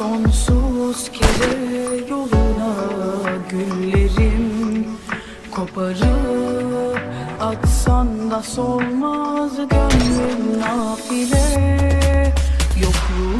Sonsuz kere yoluna güllerim koparıp atsan da solmaz gönlün nafile. Yokluğu